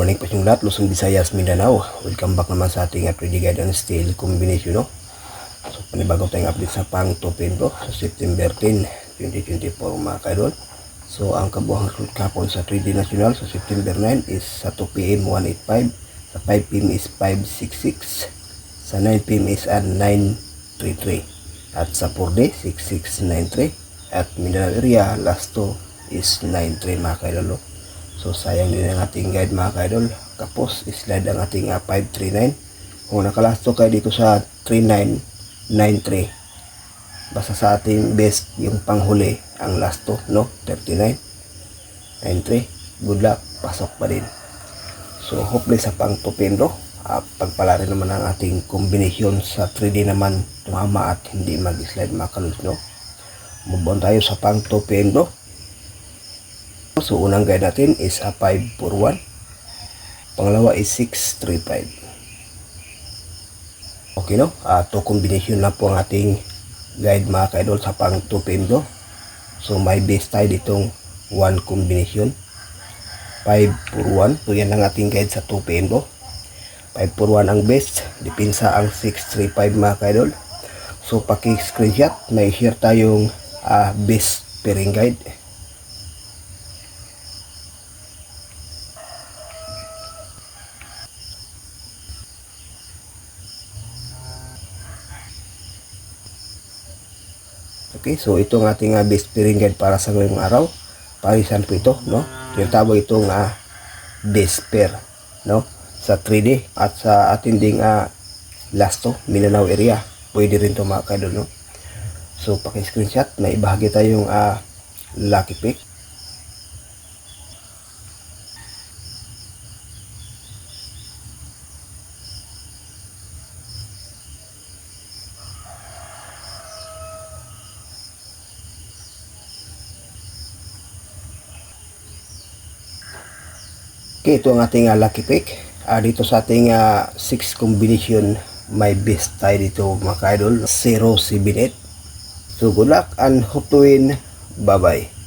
morning po inyong lahat, Luzon, Visayas, Mindanao. Welcome back naman sa ating Pretty Guide and Steel Combination. No? So, panibago tayong update sa pang tupin ko sa September 10, 2024 mga kaidol. So, ang kabuhang result kapon sa 3D National sa September 9 is sa 2 p.m. 185, sa 5 p.m. is 566, sa 9 p.m. is uh, 933, at sa 4D 6693, at Mindanao area last 2 is 93 mga kaidol. no? So sayang din ang ating guide mga kaidol. Tapos slide ang ating uh, 539. Kung nakalasto kayo dito sa 3993. Basta sa ating best yung panghuli ang lasto no 39 93. Good luck. Pasok pa din. So hopefully sa pang tupendo uh, pagpala rin naman ang ating combination sa 3D naman tumama at hindi mag-slide mga kalos no. Move tayo sa pang tupendo. So, unang guide natin is a 541. Pangalawa is 635. Okay, no? Uh, to combination na po ang ating guide mga kaidol sa pang 2 pendo. So, may base tayo ditong 1 combination. 541. So, yan ang ating guide sa 2 pendo. 541 ang best. Dipinsa ang 635 mga kaidol. So, paki-screenshot, may share tayong uh, best pairing guide. Okay, so ito ang ating uh, best pairing guide para sa ngayong araw. Parisan po ito, no? Tinatawag itong uh, best pair, no? Sa 3D at sa ating ding uh, lasto, Mindanao area. Pwede rin ito mga kaidol, no? So, paki-screenshot, may ibahagi tayong uh, lucky pick. Okay, ito ang ating uh, lucky pick. Uh, dito sa ating 6 uh, combination, may best tayo dito mga ka-idol. 078. So good luck and hope to win. Bye-bye.